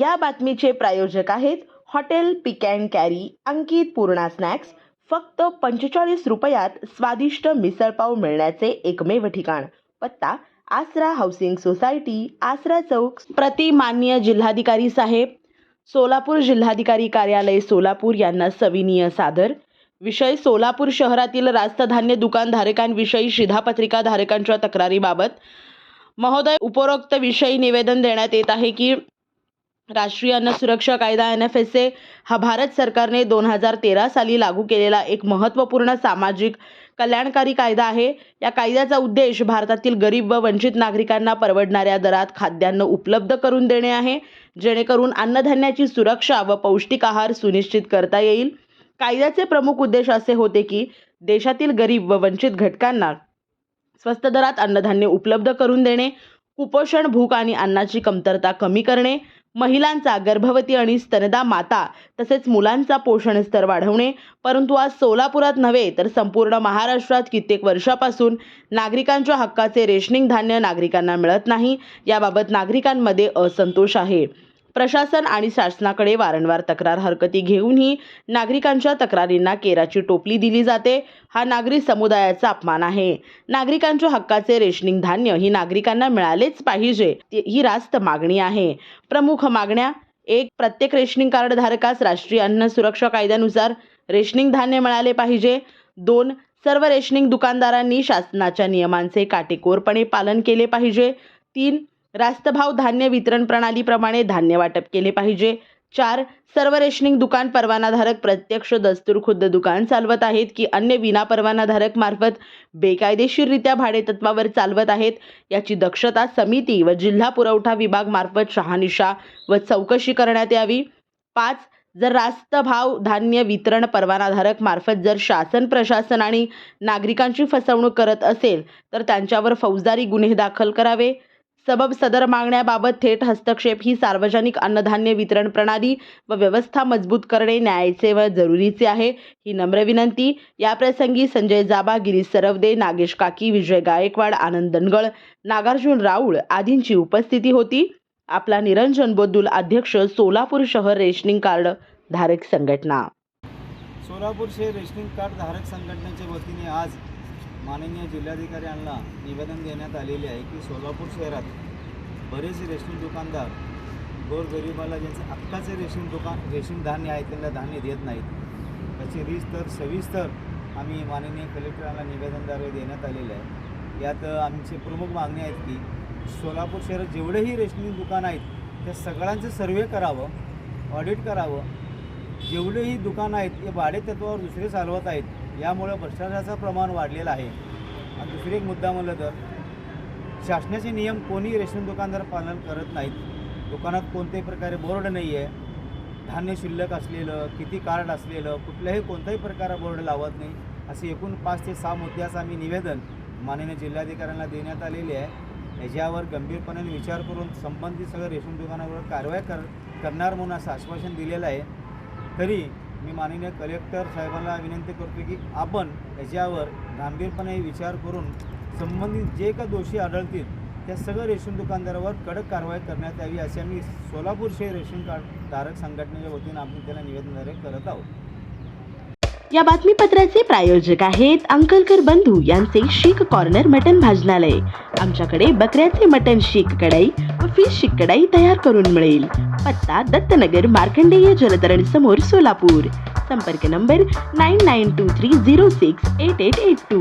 या बातमीचे प्रायोजक आहेत hotel pick and carry Ankit Purna snacks. फक्त पंचेचाळीस रुपयात स्वादिष्ट मिसळपाव मिळण्याचे एकमेव ठिकाण. पत्ता आसरा हाऊसिंग सोसायटी आसरा चौक. प्रतिमान्य जिल्हाधिकारी साहेब सोलापूर जिल्हाधिकारी कार्यालय सोलापूर यांना सविनीय सादर. विषय सोलापूर शहरातील रास्त धान्य दुकानधारकांविषयी शिधापत्रिका धारकांच्या तक्रारीबाबत. महोदय उपरोक्त विषयी निवेदन देण्यात येत आहे की राष्ट्रीय अन्न सुरक्षा कायदा एन एफ एस ए हा भारत सरकारने दोन हजार तेरा साली लागू केलेला एक महत्त्वपूर्ण सामाजिक कल्याणकारी कायदा आहे. या कायद्याचा उद्देश भारतातील गरीब व वंचित नागरिकांना परवडणाऱ्या दरात खाद्यान्न उपलब्ध करून देणे आहे. जेणेकरून अन्नधान्याची सुरक्षा व पौष्टिक आहार सुनिश्चित करता येईल. कायद्याचे प्रमुख उद्देश असे होते की देशातील गरीब व वंचित घटकांना स्वस्त दरात अन्नधान्य उपलब्ध करून देणे कुपोषण भूक आणि अन्नाची कमतरता कमी करणे महिलांचा गर्भवती आणि स्तनदा माता तसेच मुलांचा पोषण स्तर वाढवणे. परंतु आज सोलापुरात नव्हे तर संपूर्ण महाराष्ट्रात कित्येक वर्षापासून नागरिकांच्या हक्काचे रेशनिंग धान्य नागरिकांना मिळत नाही. याबाबत नागरिकांमध्ये असंतोष आहे. प्रशासन आणि शासनाकडे वारंवार तक्रार हरकती घेऊनही नागरिकांच्या तक्रारींना केराची टोपली दिली जाते. हा नागरी समुदायाचा अपमान आहे. नागरिकांच्या हक्काचे रेशनिंग धान्य ही नागरिकांना मिळालेच पाहिजे ही रास्त मागणी आहे. प्रमुख मागण्या एक प्रत्येक रेशनिंग कार्ड धारकास राष्ट्रीय अन्न सुरक्षा कायद्यानुसार रेशनिंग धान्य मिळाले पाहिजे. दोन सर्व रेशनिंग दुकानदारांनी शासनाच्या नियमांचे काटेकोरपणे पालन केले पाहिजे. तीन रास्तभाव धान्य वितरण प्रणालीप्रमाणे धान्य वाटप केले पाहिजे. चार सर्व रेशनिंग दुकान परवानाधारक प्रत्यक्ष दस्तूरखुद्द दुकान चालवत आहेत की अन्य विना परवानाधारक मार्फत बेकायदेशीररित्या भाडेतत्वावर चालवत आहेत? याची दक्षता समिती व जिल्हा पुरवठा विभाग मार्फत शहानिशा व चौकशी करण्यात यावी. पाच जर रास्त भाव धान्य वितरण परवानाधारक मार्फत जर शासन प्रशासन आणि नागरिकांची फसवणूक करत असेल तर त्यांच्यावर फौजदारी गुन्हे दाखल करावे. सबब सदर मागण्याबाबत थेट हस्तक्षेप ही सार्वजनिक अन्नधान्य वितरण प्रणाली व व्यवस्था मजबूत करणे न्यायाचे व जरुरीचे आहे. ही नम्र विनंती. याप्रसंगी संजय जाबा गिरीश सरवदे नागेश काकी विजय गायकवाड आनंद दनगळ नागार्जुन राऊळ आदींची उपस्थिती होती. आपला निरंजन बोद्दुल अध्यक्ष सोलापूर शहर रेशनिंग कार्ड धारक संघटना. सोलापूर शहर रेशनिंग कार्ड धारक संघटनेच्या वतीने आज माननीय जिल्हाधिकारी यांना निवेदन देण्यात आलेले आहे की सोलापूर शहरात बरेच रेशन दुकानदार गोरगरिबाला ज्यांचे आत्ताचे रेशन दुकान रेशन धान्य आहे त्यांना धान्य देत नाहीत. त्याची रीतसर सविस्तर आम्ही माननीय कलेक्टरांना निवेदनद्वारे देण्यात आलेले आहे. यात आमची प्रमुख मागणी आहेत की सोलापूर शहरात जेवढेही रेशनिंग दुकान आहेत त्या सगळ्यांचं सर्वे करावं ऑडिट करावं. जेवढेही दुकानं आहेत ते भाडेतत्वावर दुसरे चालवत आहेत. यामुळं भ्रष्टाचाराचं प्रमाण वाढलेलं आहे. आणि दुसरी एक मुद्दा म्हणलं तर शासनाचे नियम कोणी रेशन दुकानदार पालन करत नाहीत. दुकानात कोणत्याही प्रकारे बोर्ड नाही आहे धान्य शिल्लक असलेलं किती कार्ड असलेलं कुठल्याही कोणत्याही प्रकारे बोर्ड लावत नाही. असे एकूण पाच ते सहा मुद्द्याचं आम्ही निवेदन माननीय जिल्हाधिकाऱ्यांना देण्यात आलेले आहे. याच्यावर गंभीरपणे विचार करून संबंधित सगळं रेशन दुकानावर कारवाई कर करणार म्हणून असं आश्वासन दिलेलं आहे. तरी मी माननीय कलेक्टर साहेबांना विनंती करतो की आपण याच्यावर गांभीरपणे विचार करून संबंधित जे का दोषी आढळतील त्या सगळं रेशन दुकानदारावर कडक कारवाई करण्यात यावी असे आम्ही सोलापूर शहर रेशन कार्ड धारक संघटनेच्या वतीनं आपण त्याला निवेदनद्वारे करत आहोत. या बातमीपत्राचे प्रायोजक आहेत अंकलकर बंधू यांचे शीख कॉर्नर मटन भाजनालय. आमच्याकडे बकऱ्याचे मटन शीख कढाई फिश कढाई तयार करून मिळेल. पत्ता दत्तनगर मार्कंडेय जलतरण समोर सोलापूर. संपर्क number nine nine two three zero six eight eight eight two.